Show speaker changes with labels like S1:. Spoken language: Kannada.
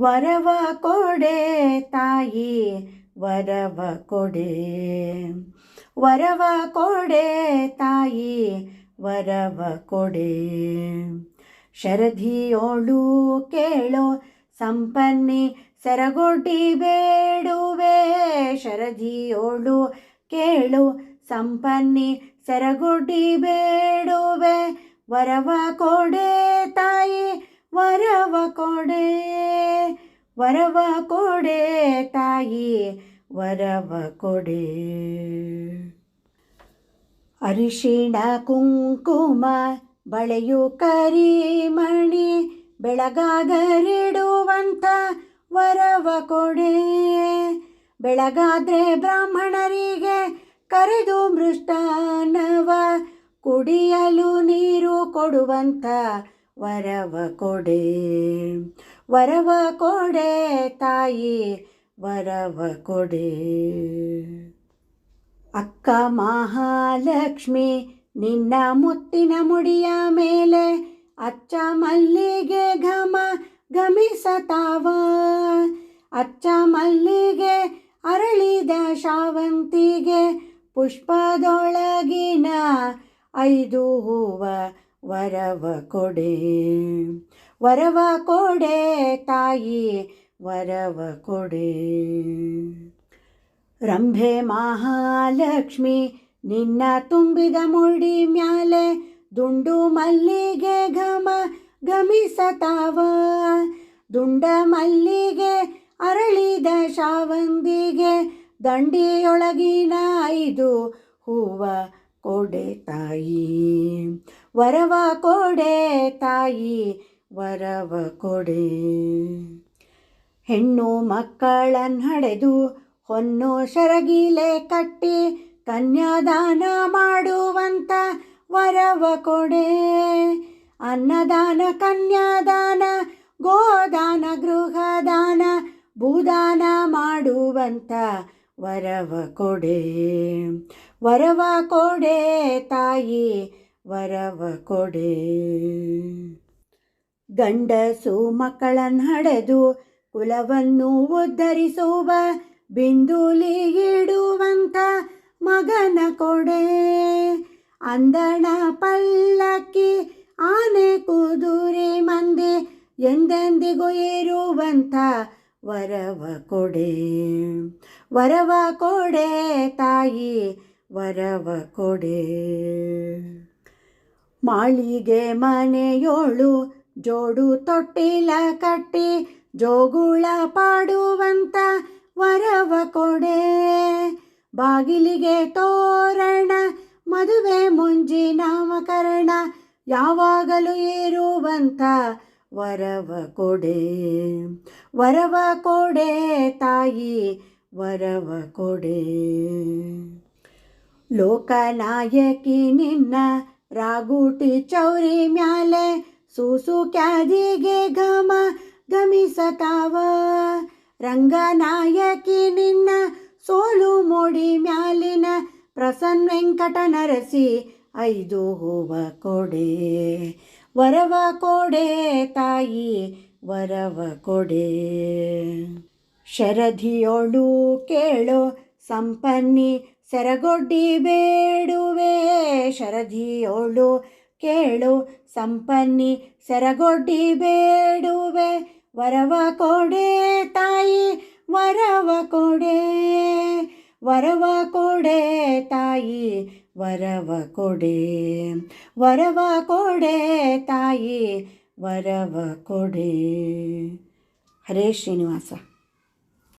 S1: ವರವ ಕೊಡೆ ತಾಯಿ, ವರವ ಕೊಡೆ. ವರವ ಕೊಡೆ ತಾಯಿ, ವರವ ಕೊಡೆ. ಶರಧಿಯೋಳು ಕೇಳೋ ಸಂಪನ್ನಿ ಸರಗೊಡ್ಡಿ ಬೇಡುವೆ. ಶರಧಿಯೋಳು ಕೇಳು ಸಂಪನ್ನಿ ಸರಗೊಡ್ಡಿ ಬೇಡುವೆ. ವರವ ಕೊಡೆ ತಾಯಿ ವರವ ಕೊಡೆ ವರವ ಕೊಡೆ ತಾಯಿ, ವರವ ಕೊಡೆ. ಅರಿಶಿಣ, ಕುಂಕುಮ, ಬಳೆಯು ಕರಿಮಣಿ ಬೆಳಗಾದರಿಡುವಂಥ ವರವ ಕೊಡೆ. ಬೆಳಗಾದ್ರೆ ಬ್ರಾಹ್ಮಣರಿಗೆ ಕರೆದು ಮೃಷ್ಟಾನವ ಕುಡಿಯಲು ನೀರು ಕೊಡುವಂಥ ವರವ ಕೊಡೆ ವರವ ಕೊಡೆ ತಾಯಿ, ವರವ ಕೊಡೆ. ಅಕ್ಕ ಮಹಾಲಕ್ಷ್ಮಿ, ನಿನ್ನ ಮುತ್ತಿನ ಮುಡಿಯ ಮೇಲೆ ಅಚ್ಚ ಮಲ್ಲಿಗೆ ಘಮ ಗಮಿಸತಾವ. ಅಚ್ಚ ಮಲ್ಲಿಗೆ ಅರಳಿದ ಶಾವಂತಿಗೆ ಪುಷ್ಪದೊಳಗಿನ ಐದು ಹೂವ ವರವ ಕೊಡೆ ವರವ ಕೊಡೆ ತಾಯಿ, ವರವ ಕೊಡೆ. ರಂಭೆ ಮಹಾಲಕ್ಷ್ಮಿ, ನಿನ್ನ ತುಂಬಿದ ಮುಡಿ ಮ್ಯಾಲೆ ದುಂಡು ಮಲ್ಲಿಗೆ ಘಮ ಗಮಿಸತಾವ. ದುಂಡ ಮಲ್ಲಿಗೆ ಅರಳಿದ ಶಾವಂದಿಗೆ ದಂಡಿಯೊಳಗಿನ ಐದು ಹೂವ ಕೊಡೆ ತಾಯಿ, ವರವ ಕೊಡೆ ತಾಯಿ, ವರವ ಕೊಡೆ. ಹೆಣ್ಣು ಮಕ್ಕಳನ್ನು ಹಡೆದು ಹೊನ್ನು ಶರಗಿಲೆ ಕಟ್ಟಿ ಕನ್ಯಾದಾನ ಮಾಡುವಂತ ವರವ ಕೊಡೆ. ಅನ್ನದಾನ, ಕನ್ಯಾದಾನ, ಗೋದಾನ, ಗೃಹದಾನ, ಭೂದಾನ ಮಾಡುವಂತ ವರವ ಕೊಡೆ ವರವ ಕೊಡೆ ತಾಯಿ, ವರವ ಕೊಡೆ. ಗಂಡಸು ಮಕ್ಕಳನ್ನು ಹಡೆದು ಕುಲವನ್ನು ಉದ್ಧರಿಸುವ ಬಿಂದುಲಿಗಿಡುವಂತ ಮಗನ ಕೊಡೆ. ಅಂದಣ ಪಲ್ಲಕ್ಕಿ, ಆನೆ ಕುದುರೆ ಮಂದಿ, ಎಂದೆಂದಿಗೂ ಏರುವಂತ ವರವ ಕೊಡೆ. ವರವ ಕೊಡೆ ತಾಯಿ, ವರವ ಕೊಡೆ. ಮಾಳಿಗೆ ಮನೆಯೋಳು ಜೋಡು ತೊಟ್ಟಿಲ ಕಟ್ಟಿ, ಜೋಗುಳ ಪಾಡುವಂತ ವರವ ಕೊಡೆ. ಬಾಗಿಲಿಗೆ ತೋರಣ, ಮದುವೆ ಮುಂಜಿ ನಾಮಕರಣ ಯಾವಾಗಲೂ ಏರುವಂತ ವರವ ಕೊಡೆ. ವರವ ಕೊಡೆ ತಾಯಿ, ವರವ ಕೊಡೆ. ಲೋಕನಾಯಕಿ ನಿನ್ನ ರಾಗುಟಿ ಚೌರಿ ಮ್ಯಾಲೆ ಸೂಸು ಕ್ಯಾದಿಗೆ ಘಮ ಗಮಿಸತಾವ. ರಂಗನಾಯಕಿ ನಿನ್ನ ಸೋಲು ಮೋಡಿ ಮ್ಯಾಲಿನ ಪ್ರಸನ್ನ ವೆಂಕಟ ನರಸಿ ಐದು ಹೂವ ಕೊಡೆ. ವರವ ಕೊಡೆ ತಾಯಿ, ವರವ ಕೊಡೆ. ಶರಧಿಯೋಳು ಕೇಳೋ ಸಂಪನ್ನಿ, ಸೆರಗೊಡ್ಡಿ ಬೇಡುವೆ. ಶರಧಿಯೋಳು ಕೇಳು ಸಂಪನ್ನಿ, ಸೆರಗೊಡ್ಡಿ ಬೇಡುವೆ. ವರವ ಕೊಡೆ ತಾಯಿ, ವರವ ಕೊಡೆ. ವರವ ಕೊಡೆ ತಾಯಿ ವರವ ಕೊಡೆ ವರವ ಕೊಡೆ ತಾಯಿ ವರವ ಕೊಡೆ. ಹರೇ ಶ್ರೀನಿವಾಸ.